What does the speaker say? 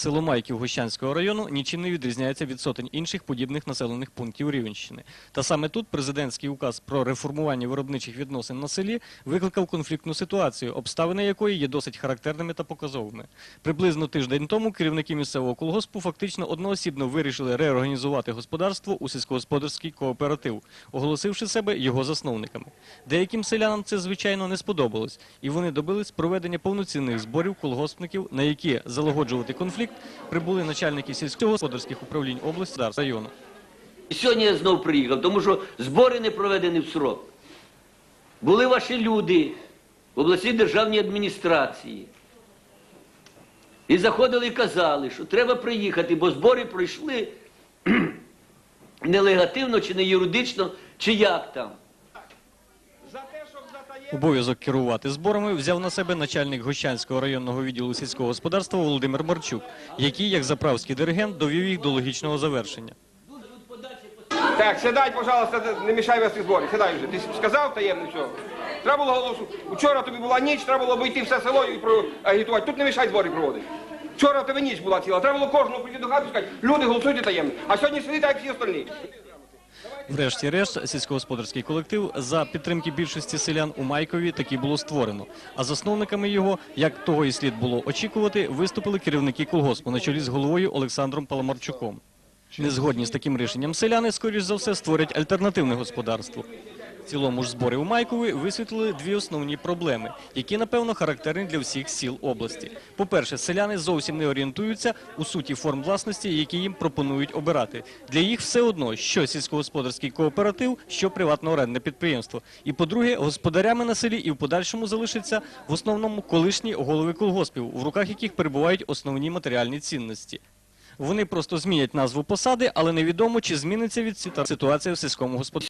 Село Майків Гощанського району нічим не відрізняється від сотень інших подібних населених пунктів Рівенщини. Та саме тут президентський указ про реформування виробничих відносин на селі викликав конфліктну ситуацію, обставини якої є досить характерними та показовими. Приблизно тиждень тому керівники місцевого колгоспу фактично одноосібно вирішили реорганізувати господарство у сільськогосподарський кооператив, оголосивши себе його засновниками. Деяким селянам це звичайно не сподобалось, і вони добились проведення повноцінних зборів колгоспників, на які залагоджувати конфлікт прибули начальники сільськогосподарських управлінь області району. Сьогодні я знов приїхав, тому що збори не проведені в срок. Були ваші люди в обласній державній адміністрації. І заходили і казали, що треба приїхати, бо збори пройшли нелегативно чи не юридично, чи як там. Обов'язок керувати зборами взяв на себе начальник Гощанського районного відділу сільського господарства Володимир Марчук, який, як заправський диригент, довів їх до логічного завершення. Так, сідай, пожалуйста, не мішай вести збори. Сідай вже. Ти сказав таємно все. Треба було голосу. Вчора тобі була ніч, треба було обійти все село і проагітувати. Тут не мішай збори проводити. Вчора тебе ніч була ціла. Треба було кожного прийти до хати і сказати, люди голосуйте таємно. А сьогодні сидить, як всі остальні. Врешті-решт, сільськогосподарський колектив за підтримки більшості селян у Майкові таки було створено. А засновниками його, як того і слід було очікувати, виступили керівники колгоспу на чолі з головою Олександром Паламарчуком. Незгодні з таким рішенням селяни, скоріш за все, створять альтернативне господарство. В цілому ж збори у Майкові висвітлили дві основні проблеми, які, напевно, характерні для всіх сіл області. По-перше, селяни зовсім не орієнтуються у суті форм власності, які їм пропонують обирати. Для їх все одно, що сільськогосподарський кооператив, що приватне орендне підприємство. І по-друге, господарями на селі і в подальшому залишаться в основному колишні голови колгоспів, в руках яких перебувають основні матеріальні цінності. Вони просто змінять назву посади, але невідомо, чи зміниться від ситуація в сільському господарстві.